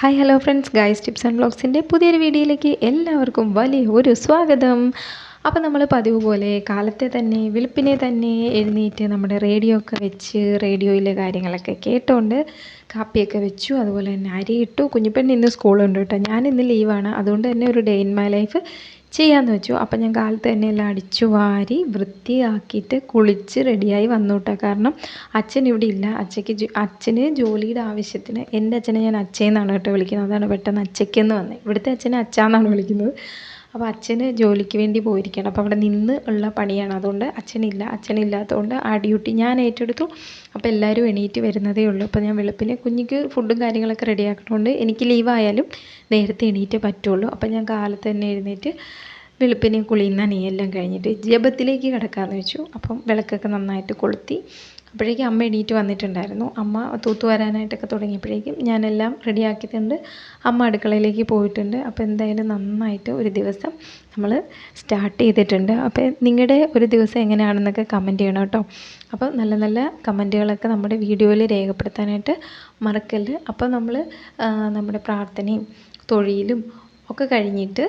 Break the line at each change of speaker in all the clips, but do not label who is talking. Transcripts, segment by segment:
Hi hello friends guys tips and ബ്ലോഗ്സിന്റെ പുതിയൊരു വീഡിയോയിലേക്ക് എല്ലാവർക്കും വലിയ ഒരു സ്വാഗതം. അപ്പോൾ നമ്മൾ പതിവ് പോലെ കാലത്തെ തന്നെ വെളുപ്പിനെ തന്നെ എഴുന്നേറ്റ് നമ്മുടെ റേഡിയോ ഒക്കെ വെച്ച് റേഡിയോയിലെ കാര്യങ്ങളൊക്കെ കേട്ടോണ്ട് കാപ്പിയൊക്കെ വെച്ചു. അതുപോലെ തന്നെ അരി ഇട്ടു. ഇന്ന് സ്കൂളുണ്ട് കേട്ടോ. ഞാൻ ഇന്ന് ലീവാണ് അതുകൊണ്ട് തന്നെ ഒരു ഡേ ഇൻ മൈ ലൈഫ് ചെയ്യാമെന്ന് വെച്ചു. അപ്പം ഞാൻ കാലത്ത് തന്നെ എല്ലാം അടിച്ചു വാരി വൃത്തിയാക്കിയിട്ട് കുളിച്ച് റെഡിയായി വന്നു കേട്ടോ കാരണം അച്ഛൻ ഇവിടെ ഇല്ല. അച്ഛയ്ക്ക് അച്ഛന് ജോലിയുടെ ആവശ്യത്തിന് എന്റെ അച്ഛനെ ഞാൻ അച്ഛയെന്നാണ് കേട്ടോ വിളിക്കുന്നത്. അതാണ് പെട്ടെന്ന് അച്ഛയ്ക്കെന്ന് വന്നത് ഇവിടുത്തെ അച്ഛനെ അച്ഛാന്നാണ് വിളിക്കുന്നത്. അപ്പോൾ അച്ഛന് ജോലിക്ക് വേണ്ടി പോയിരിക്കുകയാണ് അപ്പോൾ അവിടെ നിന്ന് ഉള്ള പണിയാണ്. അതുകൊണ്ട് അച്ഛനില്ല. അച്ഛനില്ലാത്തതുകൊണ്ട് ആ ഡ്യൂട്ടി ഞാൻ ഏറ്റെടുത്തു. അപ്പോൾ എല്ലാവരും എണീറ്റ് വരുന്നതേ ഉള്ളൂ. അപ്പോൾ ഞാൻ വെളുപ്പിനെ കുഞ്ഞിക്ക് ഫുഡും കാര്യങ്ങളൊക്കെ റെഡിയാക്കണോണ്ട് എനിക്ക് ലീവായാലും നേരത്തെ എണീറ്റേ പറ്റുള്ളൂ. അപ്പോൾ ഞാൻ കാലത്ത് തന്നെ എഴുന്നേറ്റ് വെളുപ്പിനെ കുളിയും നനയെല്ലാം കഴിഞ്ഞിട്ട് ജപത്തിലേക്ക് കിടക്കാമെന്ന് വെച്ചു. അപ്പം വിളക്കൊക്കെ നന്നായിട്ട് കൊളുത്തി. അപ്പോഴേക്കും അമ്മ എണീറ്റ് വന്നിട്ടുണ്ടായിരുന്നു. അമ്മ തൂത്തു വരാനായിട്ടൊക്കെ തുടങ്ങിയപ്പോഴേക്കും ഞാനെല്ലാം റെഡിയാക്കിയിട്ടുണ്ട് അമ്മ അടുക്കളയിലേക്ക് പോയിട്ടുണ്ട്. അപ്പോൾ എന്തായാലും നന്നായിട്ട് ഒരു ദിവസം നമ്മൾ സ്റ്റാർട്ട് ചെയ്തിട്ടുണ്ട്. അപ്പോൾ നിങ്ങളുടെ ഒരു ദിവസം എങ്ങനെയാണെന്നൊക്കെ കമന്റ് ചെയ്യണം കേട്ടോ. അപ്പോൾ നല്ല നല്ല കമന്റുകളൊക്കെ നമ്മുടെ വീഡിയോയിൽ രേഖപ്പെടുത്താനായിട്ട് മറക്കല്ല് അപ്പോൾ നമ്മൾ നമ്മുടെ പ്രാർത്ഥനയും തൊഴിലും ഒക്കെ കഴിഞ്ഞിട്ട്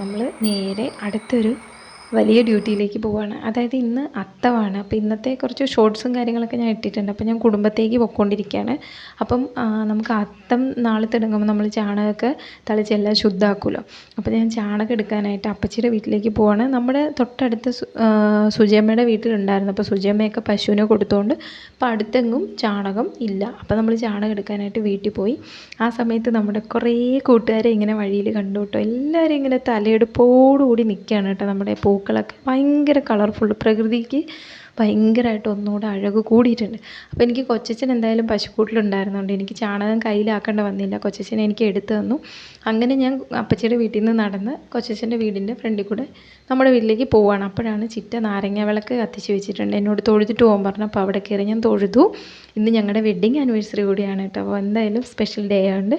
നമ്മൾ നേരെ അടുത്തൊരു വലിയ ഡ്യൂട്ടിയിലേക്ക് പോവുകയാണ് അതായത് ഇന്ന് അത്തമാണ് അപ്പോൾ ഇന്നത്തെ കുറച്ച് ഷോർട്സും കാര്യങ്ങളൊക്കെ ഞാൻ ഇട്ടിട്ടുണ്ട്. അപ്പോൾ ഞാൻ കുടുംബത്തേക്ക് പൊയ്ക്കൊണ്ടിരിക്കുകയാണ് അപ്പം നമുക്ക് അത്തം നാളെ തുടങ്ങുമ്പോൾ നമ്മൾ ചാണകമൊക്കെ തളിച്ചെല്ലാം ശുദ്ധാക്കുമല്ലോ. അപ്പോൾ ഞാൻ ചാണകം എടുക്കാനായിട്ട് അപ്പച്ചിയുടെ വീട്ടിലേക്ക് പോവാണ്. നമ്മുടെ തൊട്ടടുത്ത് സുജയമ്മയുടെ വീട്ടിലുണ്ടായിരുന്നു. അപ്പോൾ സുജയമ്മയൊക്കെ പശുവിനെ കൊടുത്തുകൊണ്ട് അപ്പോൾ അടുത്തെങ്ങും ചാണകം ഇല്ല. അപ്പോൾ നമ്മൾ ചാണകം എടുക്കാനായിട്ട് വീട്ടിൽ പോയി. ആ സമയത്ത് നമ്മുടെ കുറേ കൂട്ടുകാരെ ഇങ്ങനെ വഴിയിൽ കണ്ടു കേട്ടോ. എല്ലാവരും ഇങ്ങനെ തലയെടുപ്പോടുകൂടി നിൽക്കുകയാണ് കേട്ടോ നമ്മുടെ പൂക്കളൊക്കെ ഭയങ്കര കളർഫുൾ. പ്രകൃതിക്ക് ഭയങ്കരമായിട്ട് ഒന്നുകൂടെ അഴക് കൂടിയിട്ടുണ്ട്. അപ്പോൾ എനിക്ക് കൊച്ചച്ഛൻ എന്തായാലും പശുക്കൂട്ടിലുണ്ടായിരുന്നതുകൊണ്ട് എനിക്ക് ചാണകം കയ്യിലാക്കേണ്ട വന്നില്ല. കൊച്ചച്ഛൻ എനിക്ക് എടുത്തു തന്നു. അങ്ങനെ ഞാൻ അപ്പച്ചിയുടെ വീട്ടിൽ നിന്ന് നടന്ന് കൊച്ചച്ഛന്റെ വീടിന്റെ ഫ്രണ്ടിൽ കൂടെ നമ്മുടെ വീട്ടിലേക്ക് പോവുകയാണ് അപ്പോഴാണ് ചിറ്റ നാരങ്ങ വിളക്ക് കത്തിച്ച് വെച്ചിട്ടുണ്ട്. എന്നോട് തൊഴുതിട്ട് പോകാൻ പറഞ്ഞു അപ്പോൾ അവിടെ കയറി ഞാൻ തൊഴുതു. ഇന്ന് ഞങ്ങളുടെ വെഡ്ഡിങ് ആനിവേഴ്സറി കൂടിയാണ് കേട്ടോ. അപ്പോൾ എന്തായാലും സ്പെഷ്യൽ ഡേ ആയതുകൊണ്ട്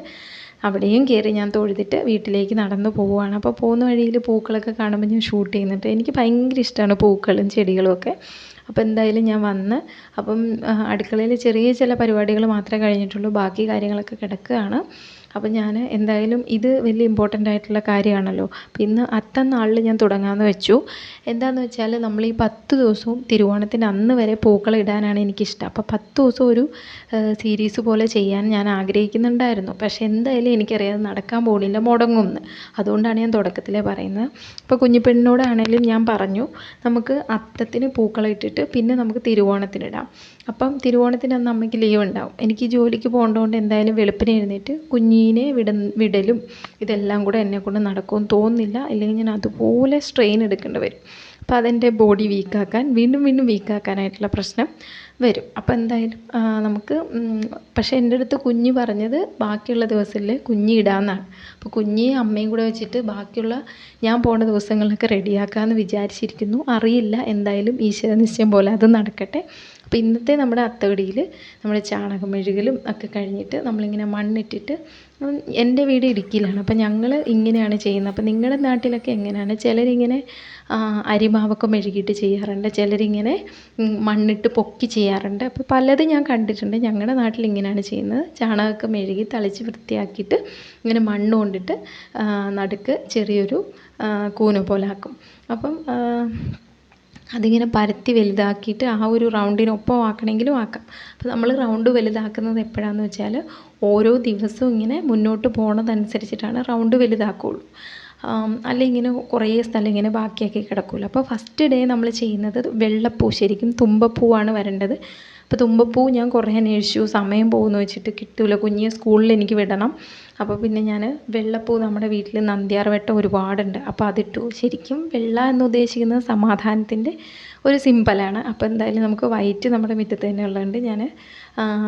അവിടെയും കയറി ഞാൻ തൊഴുതിട്ട് വീട്ടിലേക്ക് നടന്നു പോവുകയാണ്. അപ്പോൾ പോകുന്ന വഴിയിൽ പൂക്കളൊക്കെ കാണുമ്പോൾ ഞാൻ ഷൂട്ട് ചെയ്യുന്നുണ്ട്. എനിക്ക് ഭയങ്കര ഇഷ്ടമാണ് പൂക്കളും ചെടികളും ഒക്കെ. അപ്പോൾ എന്തായാലും ഞാൻ വന്ന് അപ്പം അടുക്കളയിൽ ചെറിയ ചില പരിപാടികൾ മാത്രമേ കഴിഞ്ഞിട്ടുള്ളൂ. ബാക്കി കാര്യങ്ങളൊക്കെ കിടക്കുകയാണ്. അപ്പോൾ ഞാൻ എന്തായാലും ഇത് വലിയ ഇമ്പോർട്ടന്റ് ആയിട്ടുള്ള കാര്യമാണല്ലോ. അപ്പം ഇന്ന് അത്തം നാളിൽ ഞാൻ തുടങ്ങാമെന്ന് വെച്ചു. എന്താണെന്ന് വെച്ചാൽ നമ്മൾ ഈ പത്ത് ദിവസവും തിരുവോണത്തിന്റെ അന്ന് വരെ പൂക്കളിടാനാണ് എനിക്കിഷ്ടം. അപ്പം പത്ത് ദിവസം ഒരു സീരീസ് പോലെ ചെയ്യാൻ ഞാൻ ആഗ്രഹിക്കുന്നുണ്ടായിരുന്നു. പക്ഷേ എന്തായാലും എനിക്കറിയാം നടക്കാൻ പോകുന്നില്ല മുടങ്ങും അതുകൊണ്ടാണ് ഞാൻ തുടക്കത്തിലേ പറയുന്നത്. അപ്പോൾ കുഞ്ഞിപ്പെണ്ണിനോടാണെങ്കിലും ഞാൻ പറഞ്ഞു നമുക്ക് അത്തത്തിന് പൂക്കളം ഇട്ടിട്ട് പിന്നെ നമുക്ക് തിരുവോണത്തിനിടാം അപ്പം തിരുവോണത്തിന് അന്ന് അമ്മയ്ക്ക് ലീവ് ഉണ്ടാവും. എനിക്ക് ജോലിക്ക് പോകേണ്ടതുകൊണ്ട് എന്തായാലും വെളുപ്പിനെ എഴുന്നേറ്റ് കുഞ്ഞിനെ വിട വിടലും ഇതെല്ലാം കൂടെ എന്നെക്കൊണ്ട് നടക്കുമെന്ന് തോന്നുന്നില്ല. ഇല്ലെങ്കിൽ ഞാൻ അതുപോലെ സ്ട്രെയിൻ എടുക്കേണ്ടി വരും. അപ്പോൾ അതെന്റെ ബോഡി വീക്കാക്കാൻ വീണ്ടും വീണ്ടും വീക്കാക്കാനായിട്ടുള്ള പ്രശ്നം വരും. അപ്പോൾ എന്തായാലും നമുക്ക് പക്ഷേ എന്റെ അടുത്ത് കുഞ്ഞ് പറഞ്ഞത് ബാക്കിയുള്ള ദിവസങ്ങളിൽ കുഞ്ഞ് ഇടാമെന്നാണ് അപ്പോൾ കുഞ്ഞ് അമ്മയും കൂടെ വെച്ചിട്ട് ബാക്കിയുള്ള ഞാൻ പോണ ദിവസങ്ങളിലൊക്കെ റെഡിയാക്കാമെന്ന് വിചാരിച്ചിരിക്കുന്നു. അറിയില്ല എന്തായാലും ഈശ്വര നിശ്ചയം പോലെ അത് നടക്കട്ടെ. അപ്പോൾ ഇന്നത്തെ നമ്മുടെ അത്തവടിയിൽ നമ്മൾ ചാണകം മെഴുകലും ഒക്കെ കഴിഞ്ഞിട്ട് നമ്മളിങ്ങനെ മണ്ണിട്ടിട്ട് എന്റെ വീട് ഇടുക്കിയിലാണ്. അപ്പോൾ ഞങ്ങൾ ഇങ്ങനെയാണ് ചെയ്യുന്നത്. അപ്പോൾ നിങ്ങളുടെ നാട്ടിലൊക്കെ എങ്ങനെയാണ്? ചിലരിങ്ങനെ അരിമാവൊക്കെ മെഴുകിയിട്ട് ചെയ്യാറുണ്ട്. ചിലരിങ്ങനെ മണ്ണിട്ട് പൊക്കി ചെയ്യാറുണ്ട്. അപ്പോൾ പലതും ഞാൻ കണ്ടിട്ടുണ്ട്. ഞങ്ങളുടെ നാട്ടിൽ ഇങ്ങനെയാണ് ചെയ്യുന്നത്. ചാണകമൊക്കെ മെഴുകി തളിച്ച് വൃത്തിയാക്കിയിട്ട് ഇങ്ങനെ മണ്ണ് കൊണ്ടിട്ട് നടുക്ക് ചെറിയൊരു കൂന പോലെ ആക്കും. അപ്പം അതിങ്ങനെ പരത്തി വലുതാക്കിയിട്ട് ആ ഒരു റൗണ്ടിനൊപ്പം ആക്കണമെങ്കിലും ആക്കാം. അപ്പോൾ നമ്മൾ റൗണ്ട് വലുതാക്കുന്നത് എപ്പോഴാണെന്ന് വെച്ചാൽ ഓരോ ദിവസവും ഇങ്ങനെ മുന്നോട്ട് പോണതനുസരിച്ചിട്ടാണ് റൗണ്ട് വലുതാക്കുകയുള്ളൂ അല്ലെ ഇങ്ങനെ കുറേ സ്ഥലം ഇങ്ങനെ ബാക്കിയാക്കി കിടക്കുമല്ലോ അപ്പോൾ ഫസ്റ്റ് ഡേ നമ്മൾ ചെയ്യുന്നത് വെള്ളപ്പൂ ശരിക്കും തുമ്പപ്പൂവാണ് വരേണ്ടത്. അപ്പോൾ തുമ്പപ്പൂ ഞാൻ കുറേ അന്വേഷിച്ചു സമയം പോകുമെന്ന് വെച്ചിട്ട് കിട്ടില്ല കുഞ്ഞിയെ സ്കൂളിൽ എനിക്ക് വിടണം. അപ്പോൾ പിന്നെ ഞാൻ വെള്ളപ്പൂ നമ്മുടെ വീട്ടിൽ നന്ദ്യാർ വട്ടം ഒരുപാടുണ്ട്. അപ്പോൾ അതിട്ടു. ശരിക്കും വെള്ള എന്ന് ഉദ്ദേശിക്കുന്നത് സമാധാനത്തിന്റെ ഒരു സിമ്പലാണ് അപ്പോൾ എന്തായാലും നമുക്ക് വൈറ്റ് നമ്മുടെ മുറ്റത്ത് തന്നെ ഉള്ളതുകൊണ്ട് ഞാൻ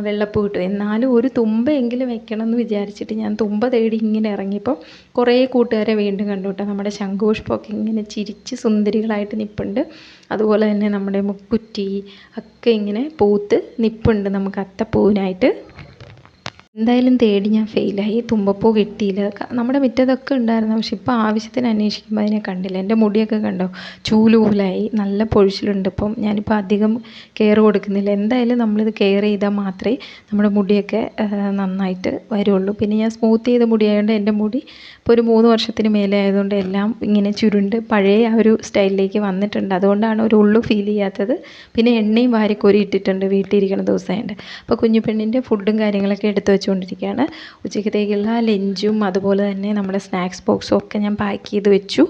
വെള്ളപ്പൂ ഇട്ടു. എന്നാലും ഒരു തുമ്പയെങ്കിലും വെക്കണം എന്ന് വിചാരിച്ചിട്ട് ഞാൻ തുമ്പ തേടി ഇങ്ങനെ ഇറങ്ങിയപ്പോൾ കുറേ കൂട്ടുകാരെ വീണ്ടും കണ്ടു കേട്ടോ. നമ്മുടെ ശംഖുപുഷ്പമൊക്കെ ഇങ്ങനെ ചിരിച്ച് സുന്ദരികളായിട്ട് നിൽപ്പുണ്ട് അതുപോലെ തന്നെ നമ്മുടെ മുക്കുറ്റി ഒക്കെ ഇങ്ങനെ പൂത്ത് നിൽപ്പുണ്ട് നമുക്ക് അത്തപ്പൂവിനായിട്ട് എന്തായാലും തേടി ഞാൻ ഫെയിലായി തുമ്പപ്പൂ കിട്ടിയില്ല. നമ്മുടെ മുറ്റത്തൊക്കെ ഉണ്ടായിരുന്നു. പക്ഷെ ഇപ്പോൾ ആവശ്യത്തിന് അന്വേഷിക്കുമ്പോൾ അതിനെ കണ്ടില്ല. എന്റെ മുടിയൊക്കെ കണ്ടോ? ചൂലൂലായി. നല്ല പൊഴിച്ചിലുണ്ട് ഇപ്പം. ഞാനിപ്പോൾ അധികം കെയർ കൊടുക്കുന്നില്ല. എന്തായാലും നമ്മളിത് കെയർ ചെയ്താൽ മാത്രമേ നമ്മുടെ മുടിയൊക്കെ നന്നായിട്ട് വരുള്ളൂ. പിന്നെ ഞാൻ സ്മൂത്ത് ചെയ്ത മുടിയായതുകൊണ്ട് എന്റെ മുടി ഇപ്പോൾ ഒരു മൂന്ന് വർഷത്തിന് മേലെ ആയതുകൊണ്ട് എല്ലാം ഇങ്ങനെ ചുരുണ്ട്. പഴയ ആ ഒരു സ്റ്റൈലിലേക്ക് വന്നിട്ടുണ്ട്. അതുകൊണ്ടാണ് ഒരു ഉള്ളു ഫീൽ ചെയ്യാത്തത്. പിന്നെ എണ്ണയും വാരിക്കോരി ഇട്ടിട്ടുണ്ട് വീട്ടിലിരിക്കുന്ന ദിവസമായിട്ട് അപ്പോൾ കുഞ്ഞു പെണ്ണിന്റെ ഫുഡും കാര്യങ്ങളൊക്കെ എടുത്തു വെച്ചുകൊണ്ടിരിക്കുകയാണ്. ഉച്ചക്കത്തേക്കുള്ള ലഞ്ചും അതുപോലെ തന്നെ നമ്മുടെ സ്നാക്സ് ബോക്സും ഒക്കെ ഞാൻ പാക്ക് ചെയ്ത് വെച്ചു.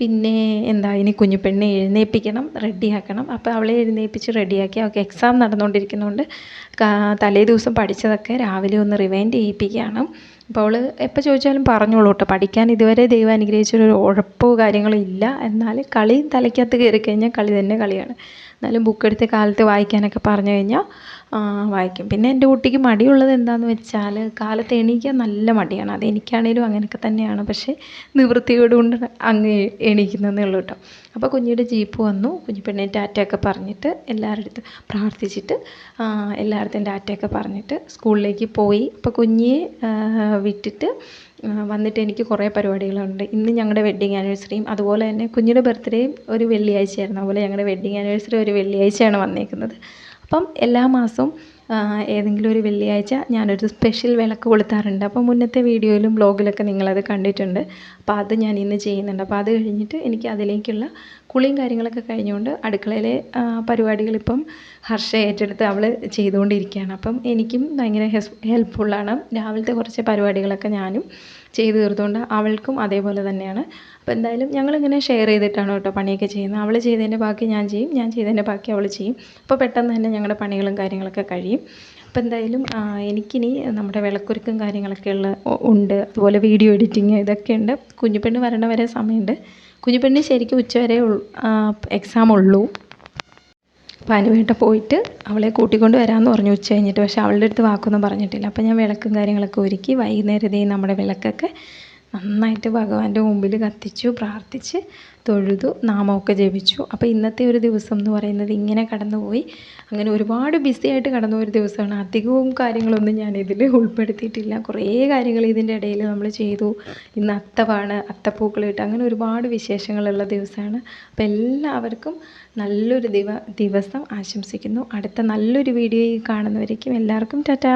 പിന്നെ എന്താ ഇനി കുഞ്ഞു പെണ്ണെ എഴുന്നേൽപ്പിക്കണം റെഡിയാക്കണം അപ്പോൾ അവളെ എഴുന്നേൽപ്പിച്ച് റെഡിയാക്കി അവൾക്ക് എക്സാം നടന്നുകൊണ്ടിരിക്കുന്നതുകൊണ്ട് തലേ ദിവസം പഠിച്ചതൊക്കെ രാവിലെ ഒന്ന് റിവൈൻഡ് ചെയ്യിപ്പിക്കുകയാണ് അപ്പോൾ അവൾ എപ്പോൾ ചോദിച്ചാലും പറഞ്ഞോളൂ കേട്ടോ പഠിക്കാൻ ഇതുവരെ ദൈവം അനുഗ്രഹിച്ചൊരു ഉഴപ്പോ കാര്യങ്ങളോ ഇല്ല. എന്നാൽ കളി തലയ്ക്കകത്ത് കയറി കഴിഞ്ഞാൽ കളി തന്നെ കളിയാണ്. എന്നാലും ബുക്ക് എടുത്ത് കാലത്ത് വായിക്കാനൊക്കെ പറഞ്ഞു കഴിഞ്ഞാൽ വായിക്കും. പിന്നെ എന്റെ കുട്ടിക്ക് മടിയുള്ളത് എന്താണെന്ന് വെച്ചാൽ കാലത്ത് എണീക്കാൻ നല്ല മടിയാണ്. അത് എനിക്കാണേലും അങ്ങനെയൊക്കെ തന്നെയാണ്. പക്ഷേ നിവൃത്തിയോട് കൊണ്ട് അങ്ങ് എണീക്കുന്നതേ ഉള്ളൂ കേട്ടോ. അപ്പോൾ കുഞ്ഞിയുടെ ജീപ്പ് വന്നു. കുഞ്ഞു പെണ്ണെ ടാറ്റയൊക്കെ പറഞ്ഞിട്ട് എല്ലാവരുടെ അടുത്ത് പ്രാർത്ഥിച്ചിട്ട് എല്ലായിടത്തും ടാറ്റയൊക്കെ പറഞ്ഞിട്ട് സ്കൂളിലേക്ക് പോയി. അപ്പോൾ കുഞ്ഞിയെ വിട്ടിട്ട് വന്നിട്ട് എനിക്ക് കുറേ പരിപാടികളുണ്ട്. ഇന്ന് ഞങ്ങളുടെ വെഡ്ഡിങ് ആനിവേഴ്സറിയും അതുപോലെ തന്നെ കുഞ്ഞിയുടെ ബർത്ത്ഡേയും ഒരു വെള്ളിയാഴ്ചയായിരുന്നു. അതുപോലെ ഞങ്ങളുടെ വെഡ്ഡിങ് ആനിവേഴ്സറി ഒരു വെള്ളിയാഴ്ചയാണ് വന്നേക്കുന്നത്. അപ്പം എല്ലാ മാസവും ഏതെങ്കിലും ഒരു വെള്ളിയാഴ്ച ഞാനൊരു സ്പെഷ്യൽ വിളക്ക് കൊളുത്താറുണ്ട്. അപ്പോൾ മുന്നത്തെ വീഡിയോയിലും ബ്ലോഗിലൊക്കെ നിങ്ങളത് കണ്ടിട്ടുണ്ട്. അപ്പോൾ അത് ഞാൻ ഇന്ന് ചെയ്യുന്നുണ്ട്. അപ്പോൾ അത് കഴിഞ്ഞിട്ട് എനിക്ക് അതിലേക്കുള്ള കുളിയും കാര്യങ്ങളൊക്കെ കഴിഞ്ഞുകൊണ്ട് അടുക്കളയിലെ പരിപാടികളിപ്പം ഹർഷ ഏറ്റെടുത്ത് അവൾ ചെയ്തുകൊണ്ടിരിക്കുകയാണ്. അപ്പം എനിക്കും ഭയങ്കര ഹെൽപ്ഫുള്ളാണ് രാവിലത്തെ കുറച്ച് പരിപാടികളൊക്കെ ഞാനും ചെയ്തു തീർത്തുകൊണ്ട് അവൾക്കും അതേപോലെ തന്നെയാണ്. അപ്പോൾ എന്തായാലും ഞങ്ങളിങ്ങനെ ഷെയർ ചെയ്തിട്ടാണ് കേട്ടോ പണിയൊക്കെ ചെയ്യുന്നത്. അവൾ ചെയ്തതിന്റെ ബാക്കി ഞാൻ ചെയ്യും. ഞാൻ ചെയ്തതിന്റെ ബാക്കി അവൾ ചെയ്യും. അപ്പോൾ പെട്ടെന്ന് തന്നെ ഞങ്ങളുടെ പണികളും കാര്യങ്ങളൊക്കെ കഴിയും. അപ്പോൾ എന്തായാലും എനിക്കിനി നമ്മുടെ വിളക്കുരുക്കും കാര്യങ്ങളൊക്കെ ഉള്ള ഉണ്ട്. അതുപോലെ വീഡിയോ എഡിറ്റിങ് ഇതൊക്കെ ഉണ്ട്. കുഞ്ഞുപെണ്ണ് വരണ വരെ സമയമുണ്ട്. കുഞ്ഞുപെണ്ണ് ശരിക്കും ഉച്ചവരെ എക്സാം ഉള്ളൂ. അപ്പോൾ അനുവേട്ട പോയിട്ട് അവളെ കൂട്ടിക്കൊണ്ട് വരാമെന്ന് പറഞ്ഞു ഉച്ച കഴിഞ്ഞിട്ട്. പക്ഷേ അവളുടെ അടുത്ത് വാക്കൊന്നും പറഞ്ഞിട്ടില്ല. അപ്പോൾ ഞാൻ വിളക്കും കാര്യങ്ങളൊക്കെ ഒരുക്കി വൈകുന്നേരത്തെ നമ്മുടെ വിളക്കൊക്കെ നന്നായിട്ട് ഭഗവാന്റെ മുമ്പിൽ കത്തിച്ചു പ്രാർത്ഥിച്ച് തൊഴുതു നാമമൊക്കെ ജപിച്ചു. അപ്പോൾ ഇന്നത്തെ ഒരു ദിവസം എന്ന് പറയുന്നത് ഇങ്ങനെ കടന്നുപോയി. അങ്ങനെ ഒരുപാട് ബിസി ആയിട്ട് കടന്നു ഒരു ദിവസമാണ്. അധികവും കാര്യങ്ങളൊന്നും ഞാൻ ഇതിൽ ഉൾപ്പെടുത്തിയിട്ടില്ല. കുറേ കാര്യങ്ങൾ ഇതിന്റെ ഇടയിൽ നമ്മൾ ചെയ്തു. ഇന്ന് അത്തവാണ് അത്തപ്പൂക്കളിട്ട് അങ്ങനെ ഒരുപാട് വിശേഷങ്ങളുള്ള ദിവസമാണ്. അപ്പോൾ എല്ലാവർക്കും നല്ലൊരു ദിവ ദിവസം ആശംസിക്കുന്നു. അടുത്ത നല്ലൊരു വീഡിയോയിൽ കാണുന്നവരേക്കും എല്ലാവർക്കും ടാറ്റാ.